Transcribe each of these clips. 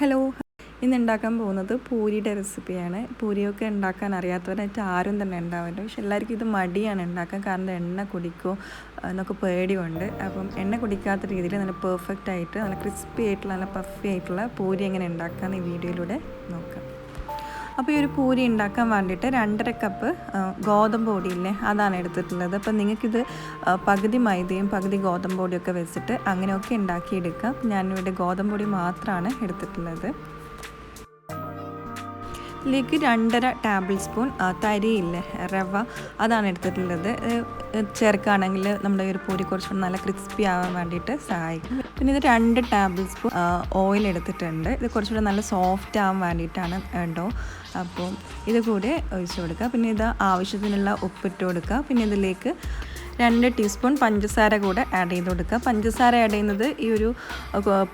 Hello. ഇന്ന് ഉണ്ടാക്കാൻ പോകുന്നത് പൂരിയുടെ റെസിപ്പിയാണ്. പൂരിയൊക്കെ ഉണ്ടാക്കാൻ അറിയാത്തവരായിട്ട് ആരും തന്നെ ഉണ്ടാവില്ല. പക്ഷെ എല്ലാവർക്കും ഇത് മടിയാണ് ഉണ്ടാക്കാൻ. കാരണം എണ്ണ കുടിക്കോ എന്നൊക്കെ പേടിയുണ്ട്. അപ്പം എണ്ണ കുടിക്കാത്ത രീതിയിൽ നല്ല പെർഫെക്റ്റ് ആയിട്ട് നല്ല ക്രിസ്പി ആയിട്ടുള്ള നല്ല പഫി ആയിട്ടുള്ള പൂരി എങ്ങനെ ഉണ്ടാക്കാമെന്ന് ഈ വീഡിയോയിലൂടെ നോക്കാം. അപ്പോൾ ഈ ഒരു പൂരി ഉണ്ടാക്കാൻ വേണ്ടിയിട്ട് രണ്ടര കപ്പ് ഗോതമ്പ് പൊടിയില്ലേ അതാണ് എടുത്തിട്ടുള്ളത്. അപ്പോൾ നിങ്ങൾക്കിത് പകുതി മൈദയും പകുതി ഗോതമ്പ് പൊടിയൊക്കെ വെച്ചിട്ട് അങ്ങനെയൊക്കെ ഉണ്ടാക്കിയെടുക്കാം. ഞാനിവിടെ ഗോതമ്പ് പൊടി മാത്രമാണ് എടുത്തിട്ടുള്ളത്. ഇതിലേക്ക് രണ്ടര ടേബിൾ സ്പൂൺ തരിയില്ലേ റവ അതാണ് എടുത്തിട്ടുള്ളത്. ചേർക്കുകയാണെങ്കിൽ നമ്മുടെ ഒരു പൂരി കുറച്ചുകൂടി നല്ല ക്രിസ്പി ആവാൻ വേണ്ടിയിട്ട് സഹായിക്കും. പിന്നെ ഇത് രണ്ട് ടേബിൾ സ്പൂൺ ഓയിൽ എടുത്തിട്ടുണ്ട്. ഇത് കുറച്ചുകൂടി നല്ല സോഫ്റ്റ് ആവാൻ വേണ്ടിയിട്ടാണ് കേട്ടോ അപ്പോൾ ഇത് കൂടി ഒഴിച്ചു കൊടുക്കുക. പിന്നെ ഇത് ആവശ്യത്തിനുള്ള ഉപ്പിട്ട് കൊടുക്കുക. പിന്നെ ഇതിലേക്ക് രണ്ട് ടീസ്പൂൺ പഞ്ചസാര കൂടെ ആഡ് ചെയ്ത് കൊടുക്കുക. പഞ്ചസാര ആഡ് ചെയ്യുന്നത് ഈ ഒരു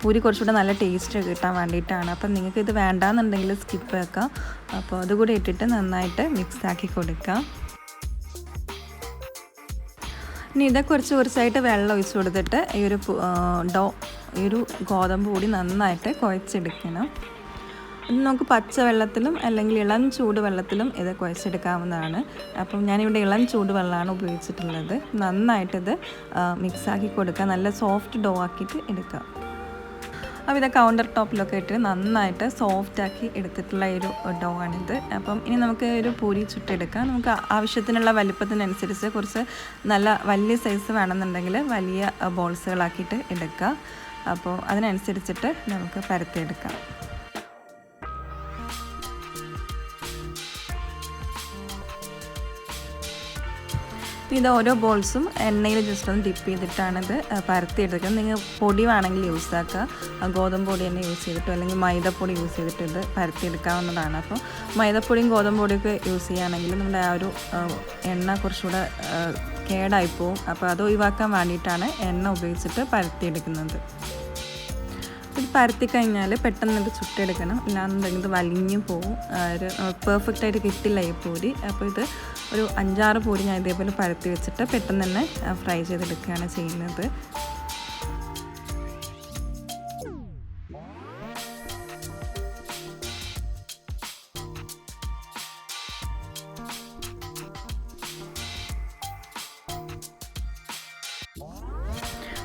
പൂരി കുറച്ചുകൂടെ നല്ല ടേസ്റ്റ് കിട്ടാൻ വേണ്ടിയിട്ടാണ്. അപ്പം നിങ്ങൾക്ക് ഇത് വേണ്ടാന്നുണ്ടെങ്കിൽ സ്കിപ്പ് വെക്കാം അപ്പോൾ അതുകൂടെ ഇട്ടിട്ട് നന്നായിട്ട് മിക്സ് ആക്കി കൊടുക്കുക. ഇനി ഇതൊക്കെ കുറച്ച് കുറച്ചായിട്ട് വെള്ളം ഒഴിച്ച് കൊടുത്തിട്ട് ഈ ഒരു ഡോ ഈ ഒരു ഗോതമ്പ് കൂടി നന്നായിട്ട് കുഴച്ചെടുക്കണം. ഇത് പച്ച വെള്ളത്തിലും അല്ലെങ്കിൽ ഇളം ചൂടുവെള്ളത്തിലും ഇത് കുഴച്ചെടുക്കാവുന്നതാണ്. അപ്പം ഞാനിവിടെ ഇളം ചൂട് വെള്ളമാണ് ഉപയോഗിച്ചിട്ടുള്ളത്. നന്നായിട്ടിത് മിക്സാക്കി കൊടുക്കുക. നല്ല സോഫ്റ്റ് ഡോ ആക്കിയിട്ട് എടുക്കുക. അപ്പോൾ ഇതാ കൗണ്ടർ ടോപ്പിലൊക്കെ ഇട്ട് നന്നായിട്ട് സോഫ്റ്റ് ആക്കി എടുത്തിട്ടുള്ള ഒരു ഡോ ആണിത്. അപ്പം ഇനി നമുക്ക് ഒരു പൂരി ചുട്ടെടുക്കാം. നമുക്ക് ആവശ്യത്തിനുള്ള വലിപ്പത്തിനനുസരിച്ച് കുറച്ച് നല്ല വലിയ സൈസ് വേണമെന്നുണ്ടെങ്കിൽ വലിയ ബോൾസുകളാക്കിയിട്ട് എടുക്കുക. അപ്പോൾ അതിനനുസരിച്ചിട്ട് നമുക്ക് പരത്തിയെടുക്കാം. ഇത് ഓരോ ബോൾസും എണ്ണയിൽ ജസ്റ്റ് ഒന്ന് ഡിപ്പ് ചെയ്തിട്ടാണിത് പരത്തിയെടുക്കുന്നത് നിങ്ങൾ പൊടി വേണമെങ്കിൽ യൂസ് ആക്കുക. ഗോതമ്പ് പൊടി തന്നെ യൂസ് ചെയ്തിട്ടോ അല്ലെങ്കിൽ മൈദപ്പൊടി യൂസ് ചെയ്തിട്ട് ഇത് പരത്തിയെടുക്കാവുന്നതാണ്. അപ്പോൾ മൈദപ്പൊടിയും ഗോതമ്പ് പൊടിയൊക്കെ യൂസ് ചെയ്യുകയാണെങ്കിൽ നമ്മുടെ ആ ഒരു എണ്ണ കുറച്ചുകൂടെ കേടായി പോവും. അപ്പോൾ അത് ഒഴിവാക്കാൻ വേണ്ടിയിട്ടാണ് എണ്ണ ഉപയോഗിച്ചിട്ട് പരത്തിയെടുക്കുന്നത്. ഇത് പരത്തി കഴിഞ്ഞാൽ പെട്ടെന്ന് ഇത് ചുട്ടെടുക്കണം. ഇല്ലാന്നുണ്ടെങ്കിൽ ഇത് വലിഞ്ഞു പോവും. ഒരു പെർഫെക്റ്റ് ആയിട്ട് കിട്ടില്ല ഈ പൂരി അപ്പോൾ ഇത് ഒരു അഞ്ചാറ് പൂരി ഞാൻ ഇതേപോലെ പരത്തി വെച്ചിട്ട് പെട്ടെന്ന് തന്നെ ഫ്രൈ ചെയ്തെടുക്കുകയാണ് ചെയ്യുന്നത്.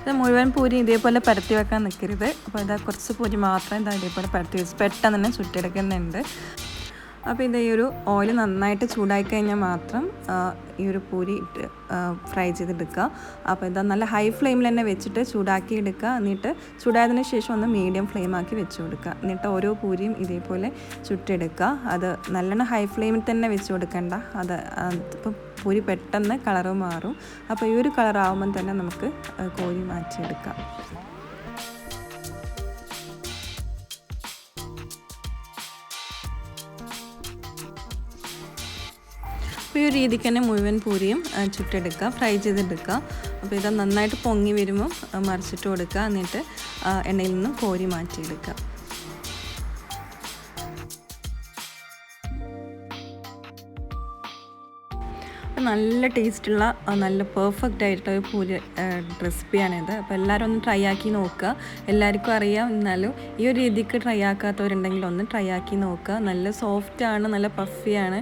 ഇത് മുഴുവൻ പൂരി ഇതേപോലെ പരത്തി വെക്കാൻ നിൽക്കരുത് അപ്പോൾ ഇതാ കുറച്ച് പൂരി മാത്രം ഇതാ ഇതേപോലെ പരത്തി വെച്ച് പെട്ടെന്ന് തന്നെ ചുട്ടെടുക്കുന്നുണ്ട്. അപ്പോൾ ഇത് ഈ ഒരു ഓയിൽ നന്നായിട്ട് ചൂടായി കഴിഞ്ഞാൽ മാത്രം ഈ ഒരു പൂരി ഇട്ട് ഫ്രൈ ചെയ്തെടുക്കുക. അപ്പോൾ ഇത് നല്ല ഹൈ ഫ്ലെയിമിൽ തന്നെ വെച്ചിട്ട് ചൂടാക്കി എടുക്കുക. എന്നിട്ട് ചൂടായതിന് ശേഷം ഒന്ന് മീഡിയം ഫ്ലെയിം ആക്കി വെച്ച് കൊടുക്കുക. എന്നിട്ട് ഓരോ പൂരിയും ഇതേപോലെ ചുട്ടെടുക്കുക. അത് നല്ലോണം ഹൈ ഫ്ലെയിമിൽ തന്നെ വെച്ച് കൊടുക്കേണ്ട. അത് ഇപ്പം പൂരി പെട്ടെന്ന് കളറ് മാറും. അപ്പോൾ ഈ ഒരു കളറാവുമ്പം തന്നെ നമുക്ക് കോരി മാറ്റിയെടുക്കാം. അപ്പോൾ ഈ രീതിക്ക് തന്നെ മുഴുവൻ പൂരിയും ചുട്ടെടുക്കുക ഫ്രൈ ചെയ്തെടുക്കുക. അപ്പോൾ ഇത് നന്നായിട്ട് പൊങ്ങി വരുമ്പോൾ മറിച്ചിട്ട് കൊടുക്കുക. എന്നിട്ട് എണ്ണയിൽ നിന്ന് കോരി മാറ്റിയെടുക്കുക. നല്ല ടേസ്റ്റുള്ള നല്ല പെർഫെക്റ്റ് ആയിട്ടുള്ള ഒരു പൂരി റെസിപ്പിയാണിത് അപ്പോൾ എല്ലാവരും ഒന്ന് ട്രൈ ആക്കി നോക്കുക. എല്ലാവർക്കും അറിയാം. എന്നാലും ഈ ഒരു രീതിക്ക് ട്രൈ ആക്കാത്തവരുണ്ടെങ്കിൽ ഒന്ന് ട്രൈ ആക്കി നോക്കുക. നല്ല സോഫ്റ്റ് ആണ് നല്ല പഫിയാണ്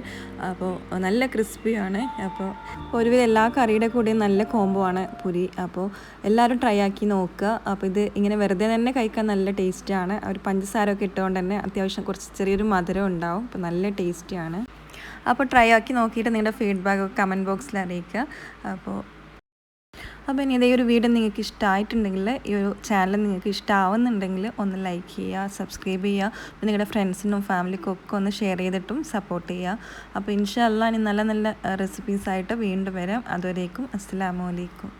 അപ്പോൾ നല്ല ക്രിസ്പിയാണ് അപ്പോൾ ഒരുവിധം എല്ലാ കറിയുടെ കൂടെയും നല്ല കോംബോ ആണ് പുരി. അപ്പോൾ എല്ലാവരും ട്രൈ ആക്കി നോക്കുക. അപ്പോൾ ഇത് ഇങ്ങനെ വെറുതെ തന്നെ കഴിക്കാൻ നല്ല ടേസ്റ്റാണ് ഒരു പഞ്ചസാരമൊക്കെ ഇട്ടുകൊണ്ട് തന്നെ അത്യാവശ്യം കുറച്ച് ചെറിയൊരു മധുരം ഉണ്ടാവും. അപ്പോൾ നല്ല ടേസ്റ്റിയാണ് അപ്പോൾ ട്രൈ ആക്കി നോക്കിയിട്ട് നിങ്ങളുടെ ഫീഡ്ബാക്ക് കമന്റ് ബോക്സിൽ അറിയിക്കുക. അപ്പോൾ അപ്പോൾ ഇനി ഇതേ ഒരു വീഡിയോ നിങ്ങൾക്ക് ഇഷ്ടമായിട്ടുണ്ടെങ്കിൽ ഈ ഒരു ചാനൽ നിങ്ങൾക്ക് ഇഷ്ടമാവുന്നുണ്ടെങ്കിൽ ഒന്ന് ലൈക്ക് ചെയ്യുക സബ്സ്ക്രൈബ് ചെയ്യുക അപ്പോൾ നിങ്ങളുടെ ഫ്രണ്ട്സിനും ഫാമിലിക്കും ഒക്കെ ഒന്ന് ഷെയർ ചെയ്തിട്ടും സപ്പോർട്ട് ചെയ്യുക. അപ്പോൾ ഇൻഷാല്ല ഇനി നല്ല നല്ല റെസിപ്പീസായിട്ട് വീണ്ടും വരാം. അതുവരേക്കും അസ്സാമലൈക്കും